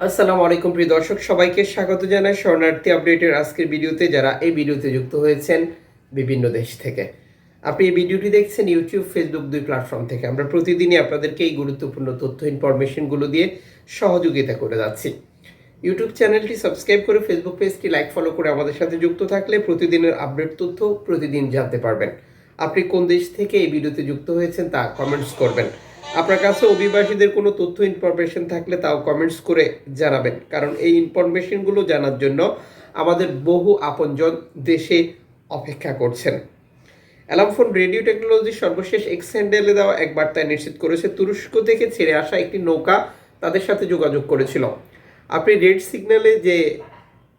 আসসালামু আলাইকুম, প্রিয় দর্শক। সবাইকে স্বাগত জানাই শরণার্থী আপডেটের আজকের ভিডিওতে, যারা এই ভিডিওতে যুক্ত হয়েছেন বিভিন্ন দেশ থেকে। আপনি এই ভিডিওটি দেখছেন ইউটিউব, ফেসবুক দুই প্ল্যাটফর্ম থেকে। আমরা প্রতিদিনই আপনাদেরকে এই গুরুত্বপূর্ণ তথ্য, ইনফরমেশনগুলো দিয়ে সহযোগিতা করে যাচ্ছি। ইউটিউব চ্যানেলটি সাবস্ক্রাইব করে ফেসবুক পেজটি লাইক, ফলো করে আমাদের সাথে যুক্ত থাকলে প্রতিদিনের আপডেট তথ্য প্রতিদিন জানতে পারবেন। আপনি কোন দেশ থেকে এই ভিডিওতে যুক্ত হয়েছেন তা কমেন্টস করবেন। আপনার কাছে অভিবাসীদের কোনো তথ্য ইনফরমেশন থাকলে তাও কমেন্টস করে জানাবেন। কারণ এই ইনফরমেশনগুলো জানার জন্য আমাদের বহু আপনজন দেশে অপেক্ষা করছেন। অ্যালামফোন রেডিও টেকনোলজির সর্বশেষ এক্স হ্যান্ডেলে দেওয়া এক বার্তায় নিশ্চিত করেছে, তুরস্ক থেকে ছেড়ে আসা একটি নৌকা তাদের সাথে যোগাযোগ করেছিল। আপনি রেড সিগন্যালে যে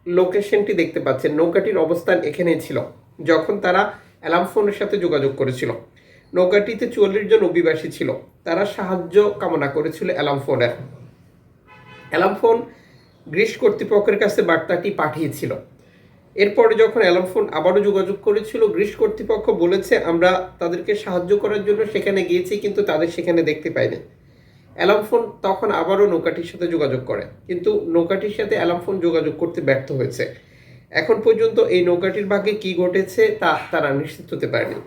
লোকেশনটি দেখতে পাচ্ছেন, নৌকাটির অবস্থান এখানেই ছিল, যখন তারা অ্যালার্ম ফোনের সাথে যোগাযোগ করেছিল। নৌকাটিতে চুয়াল্লিশ জন অভিবাসী ছিল। তারা সাহায্য কামনা করেছিল অ্যালার্ম ফোনের। অ্যালার্ম ফোন গ্রিস কর্তৃপক্ষের কাছে বার্তাটি পাঠিয়েছিল। এরপরে যখন অ্যালার্ম ফোন আবারও যোগাযোগ করেছিল, গ্রিস কর্তৃপক্ষ বলেছে, আমরা তাদেরকে সাহায্য করার জন্য সেখানে গিয়েছি, কিন্তু তাদের সেখানে দেখতে পাইনি। অ্যালার্ম ফোন তখন আবারও নৌকাটির সাথে যোগাযোগ করে, কিন্তু নৌকাটির সাথে অ্যালার্ম ফোন যোগাযোগ করতে ব্যর্থ হয়েছে। এখন পর্যন্ত এই নৌকাটির ভাগে কি ঘটেছে তা তারা নিশ্চিত হতে পারেনি।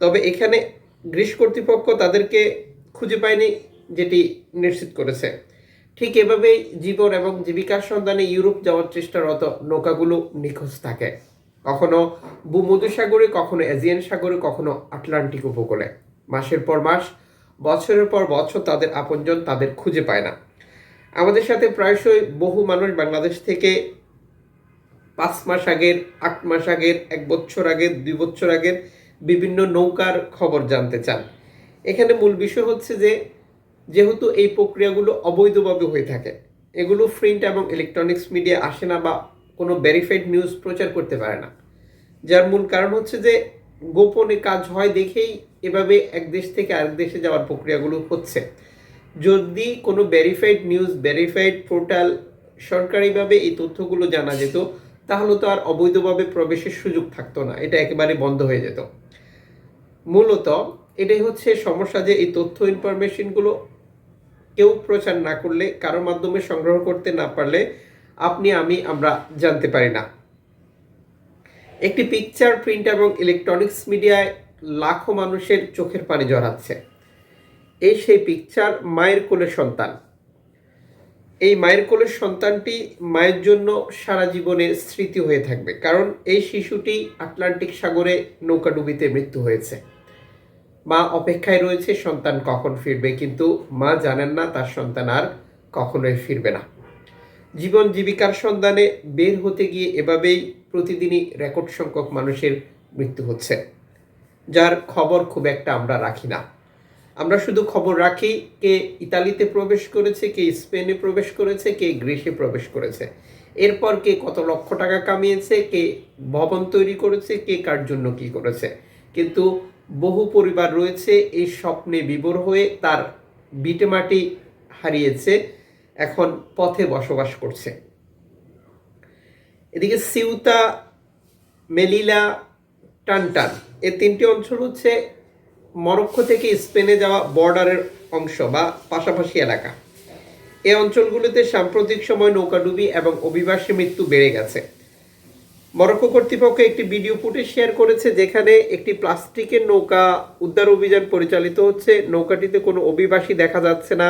তবে এখানে গ্রিস কর্তৃপক্ষ তাদেরকে খুঁজে পায়নি যেটি নিশ্চিত করেছে। ঠিক এভাবেই জীবন এবং জীবিকার সন্ধানে ইউরোপ যাওয়ার চেষ্টারত নৌকাগুলো নিখোঁজ থাকে। কখনো ভূমধ্যসাগরে কখনো এজিয়ান সাগরে, কখনো আটলান্টিক উপকূলে। মাসের পর মাস, বছরের পর বছর তাদের আপনজন তাদের খুঁজে পায় না। আমাদের সাথে প্রায়শই বহু মানুষ বাংলাদেশ থেকে পাঁচ মাস আগের, আট মাস আগের, এক বছর আগের, দুই বছর আগের বিভিন্ন নৌকার খবর জানতে চান। এখানে মূল বিষয় হচ্ছে যে, যেহেতু এই প্রক্রিয়াগুলো অবৈধভাবে হয়ে থাকে, এগুলো প্রিন্ট এবং ইলেকট্রনিক্স মিডিয়া আসে না বা কোনো ভেরিফাইড নিউজ প্রচার করতে পারে না। যার মূল কারণ হচ্ছে যে, গোপনে কাজ হয় দেখেই এভাবে এক দেশ থেকে আরেক দেশে যাওয়ার প্রক্রিয়াগুলো হচ্ছে। যদি কোনো ভেরিফাইড নিউজ ভেরিফাইড পোর্টাল সরকারিভাবে এই তথ্যগুলো জানা যেত, তাহলে তো আর অবৈধভাবে প্রবেশের সুযোগ থাকতো না, এটা একেবারে বন্ধ হয়ে যেত। মূলত এটাই হচ্ছে সমস্যা যে এই তথ্য ইনফরমেশনগুলো কেউ প্রচার না করলে কারোর মাধ্যমে সংগ্রহ করতে না পারলে আপনি, আমি, আমরা জানতে পারি না। একটি পিকচার প্রিন্ট এবং ইলেকট্রনিক্স মিডিয়ায় লাখো মানুষের চোখের পানি জড়াচ্ছে। এই সেই পিকচার মায়ের কোলের সন্তান। এই মায়ের কোলের সন্তানটি মায়ের জন্য সারা জীবনের স্মৃতি হয়ে থাকবে, কারণ এই শিশুটি আটলান্টিক সাগরে নৌকাডুবিতে মৃত্যু হয়েছে। মা অপেক্ষায় রয়েছে, সন্তান কখন ফিরবে, কিন্তু মা জানেন না, তার সন্তান আর কখনোই ফিরবে না। জীবন জীবিকার সন্ধানে বের হতে গিয়ে এভাবেই প্রতিদিনই রেকর্ড সংখ্যক মানুষের মৃত্যু হচ্ছে, যার খবর খুব একটা আমরা রাখি না। আমরা শুধু খবর রাখি কে ইতালিতে প্রবেশ করেছে, কে স্পেনে প্রবেশ করেছে, কে গ্রিসে প্রবেশ করেছে। এরপর কে কত লক্ষ টাকা কামিয়েছে, কে ভবন তৈরি করেছে, কে কার জন্য কি করেছে। কিন্তু বহু পরিবার রয়েছে এই স্বপ্নে বিবর হয়ে তার বিটেমাটি হারিয়েছে, এখন পথে বসবাস করছে। এদিকে সিউতা, মেলিলা, টানটান এই তিনটি অঞ্চল হচ্ছে মরক্কো থেকে স্পেনে যাওয়া বর্ডারের অংশ বা পাশাপাশি এলাকা। এই অঞ্চলগুলোতে সাম্প্রতিক সময় নৌকাডুবি এবং অভিবাসী মৃত্যু বেড়ে গেছে। মরক্কো কর্তৃপক্ষ একটি ভিডিও ফুটেজ শেয়ার করেছে যেখানে একটি প্লাস্টিকের নৌকা উদ্ধার অভিযান পরিচালিত হচ্ছে। নৌকাটিতে কোনো অভিবাসী দেখা যাচ্ছে না।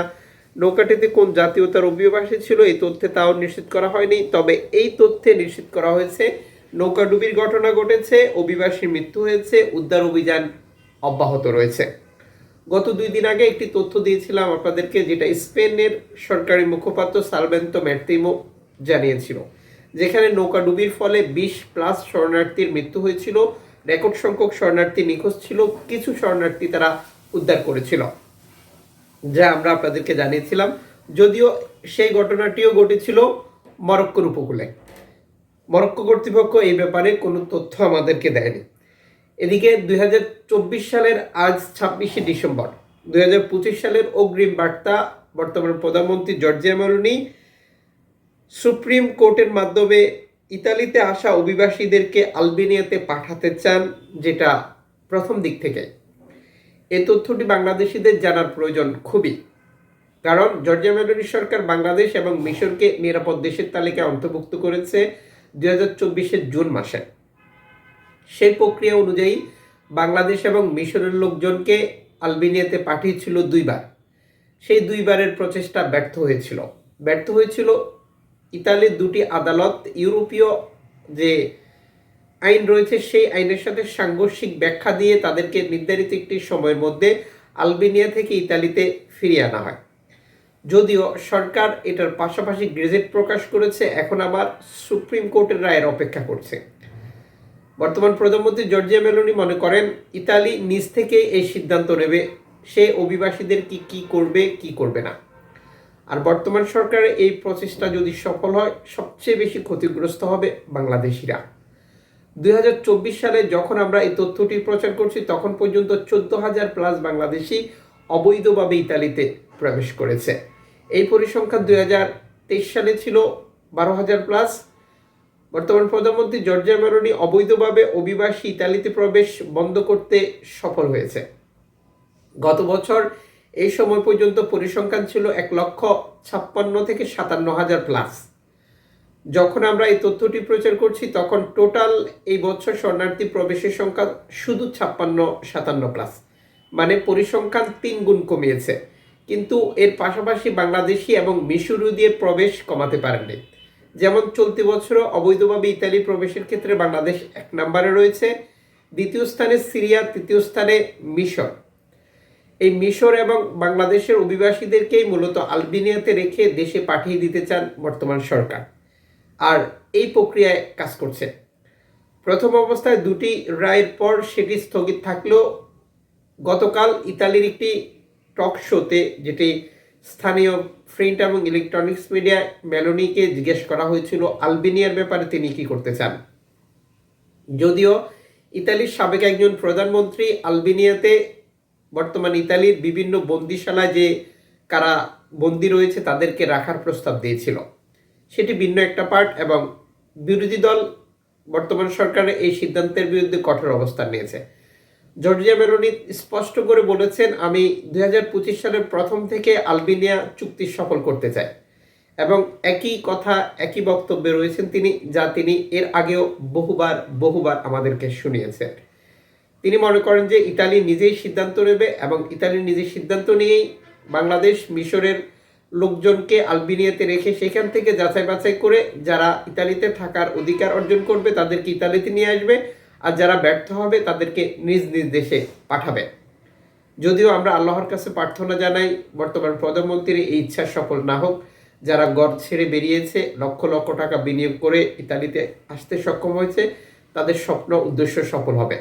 নৌকাটিতে কোন জাতীয়তার অভিবাসী ছিল এই তথ্যে তাও নিশ্চিত করা হয়নি। তবে এই তথ্যে নিশ্চিত করা হয়েছে নৌকাডুবির ঘটনা ঘটেছে, অভিবাসীর মৃত্যু হয়েছে, উদ্ধার অভিযান অব্যাহত রয়েছে। গত দুই দিন আগে একটি তথ্য দিয়েছিলাম আপনাদেরকে, যেটা স্পেনের সরকারি মুখপাত্র সালভেন্তো ম্যার্তিমো জানিয়েছিল, যেখানে নৌকাডুবির ফলে বিশ প্লাস শরণার্থীর মৃত্যু হয়েছিল। রেকর্ড সংখ্যক শরণার্থী নিখোঁজ ছিল, কিছু শরণার্থী তারা উদ্ধার করেছিল, যা আমরা আপনাদেরকে জানিয়েছিলাম। যদিও সেই ঘটনাটিও ঘটেছিল মরক্কোর উপকূলে। মরক্কো কর্তৃপক্ষ এই ব্যাপারে কোনো তথ্য আমাদেরকে দেয়নি। এদিকে দুই হাজার চব্বিশ সালের আজ ছাব্বিশে ডিসেম্বর, দুই হাজার পঁচিশ সালের অগ্রিম বার্তা বর্তমান প্রধানমন্ত্রী জর্জিয়া মেলোনি সুপ্রিম কোর্টের মাধ্যমে ইতালিতে আসা অভিবাসীদেরকে আলবেনিয়াতে পাঠাতে চান, যেটা প্রথম দিক থেকে। এ তথ্যটি বাংলাদেশিদের জানার প্রয়োজন খুবই, কারণ জর্জিয়া মেলোনি সরকার বাংলাদেশ এবং মিশরকে নিরাপদ দেশের তালিকায় অন্তর্ভুক্ত করেছে দুই জুন মাসে। সেই প্রক্রিয়া অনুযায়ী বাংলাদেশ এবং মিশরের লোকজনকে আলবেনিয়াতে পাঠিয়েছিল দুইবার। সেই দুইবারের প্রচেষ্টা ব্যর্থ হয়েছিল। ব্যর্থ হয়েছিল ইতালির দুটি আদালত, ইউরোপীয় যে আইন রয়েছে সেই আইনের সাথে সাংঘর্ষিক ব্যাখ্যা দিয়ে তাদেরকে নির্ধারিত একটি সময়ের মধ্যে আলবেনিয়া থেকে ইতালিতে ফিরিয়ে আনা হয়। যদিও সরকার এটার পাশাপাশি গ্রেজেট প্রকাশ করেছে, এখন আবার সুপ্রিম কোর্টের রায়ের অপেক্ষা করছে। বর্তমান প্রধানমন্ত্রী জর্জিয়া মেলোনি মনে করেন, ইতালি নিজ থেকে এই সিদ্ধান্ত নেবে, সে অভিবাসীদের কি কি করবে কি করবে না। আর বর্তমান সরকারের এই প্রচেষ্টা যদি সফল হয়, সবচেয়ে বেশি ক্ষতিগ্রস্ত হবে বাংলাদেশিরা। দুই হাজার চব্বিশ সালে যখন আমরা এই তথ্যটি প্রচার করছি, তখন পর্যন্ত চোদ্দ হাজার প্লাস বাংলাদেশি অবৈধভাবে ইতালিতে প্রবেশ করেছে। এই পরিসংখ্যান দুই হাজার তেইশ সালে ছিল বারো হাজার প্লাস বর্তমান প্রধানমন্ত্রী জর্জিয়া মেলোনি অবৈধভাবে অভিবাসী ইতালিতে প্রবেশ বন্ধ করতে সফল হয়েছে। গত বছর এই সময় পর্যন্ত পরিসংখ্যান ছিল এক লক্ষ ছাপ্পান্ন থেকে সাতান্ন হাজার প্লাস। যখন আমরা এই তথ্যটি প্রচার করছি, তখন টোটাল এই বছর শরণার্থী প্রবেশের সংখ্যা শুধু ছাপ্পান্ন, সাতান্ন প্লাস। মানে পরিসংখ্যান তিন গুণ কমিয়েছে। কিন্তু এর পাশাপাশি বাংলাদেশি এবং মিশরীয় দিয়ে প্রবেশ কমাতে পারেননি। যেমন চলতি বছর অবৈধভাবে ইতালি প্রবেশের ক্ষেত্রে বাংলাদেশ এক নম্বরে রয়েছে, দ্বিতীয় স্থানে সিরিয়া, তৃতীয় স্থানে মিশর। এই মিশর এবং বাংলাদেশের অভিবাসীদেরকেই মূলত আলবেনিয়াতে রেখে দেশে পাঠিয়ে দিতে চান বর্তমান সরকার। আর এই প্রক্রিয়ায় কাজ করছে। প্রথম অবস্থায় দুটি রায়ের পর সেটি স্থগিত থাকলেও গতকাল ইতালির একটি টক শোতে যেটি স্থানীয় প্রিন্ট এবং ইলেকট্রনিক্স মিডিয়া মেলোনিকে জিজ্ঞেস করা হয়েছিল, আলবেনিয়ার ব্যাপারে তিনি কি করতে চান? যদিও ইতালির সাবেক একজন প্রধানমন্ত্রী আলবেনিয়াতে বর্তমান ইতালির বিভিন্ন বন্দিশালায় যে কারা বন্দি রয়েছে তাদেরকে রাখার প্রস্তাব দিয়েছিল। সেটি ভিন্ন একটা পার্ট এবং বিরোধী দল বর্তমান সরকারের এই সিদ্ধান্তের বিরুদ্ধে কঠোর অবস্থান নিয়েছে। জর্জিয়া মেলোনি স্পষ্ট করে বলেছেন, আমি দুই হাজার পঁচিশ সালের প্রথম থেকে আলবেনিয়া চুক্তি সফল করতে চাই। এবং একই কথা, একই বক্তব্যে রয়েছেন তিনি, যা তিনি এর আগেও বহুবার বহুবার আমাদেরকে শুনিয়েছেন। তিনি মনে করেন যে ইতালি নিজেই সিদ্ধান্ত নেবে এবং ইতালি নিজেই সিদ্ধান্ত নিয়েই বাংলাদেশ মিশরের লোকজনকে আলবেনিয়াতে রেখে সেখান থেকে যাচাই বাছাই করে, যারা ইতালিতে থাকার অধিকার অর্জন করবে, তাদেরকে ইতালিতে নিয়ে আসবে। আর যারা ব্যর্থ হবে, তাদেরকে নিজ নিজ দেশে পাঠাবে। যদিও আমরা আল্লাহর কাছে প্রার্থনা জানাই, বর্তমান প্রধানমন্ত্রীর এই ইচ্ছা সফল না হোক, যারা গড় ছেড়ে বেরিয়েছে, লক্ষ লক্ষ টাকা বিনিয়োগ করে ইতালিতে আসতে সক্ষম হয়েছে, তাদের স্বপ্ন, উদ্দেশ্য সফল হবে।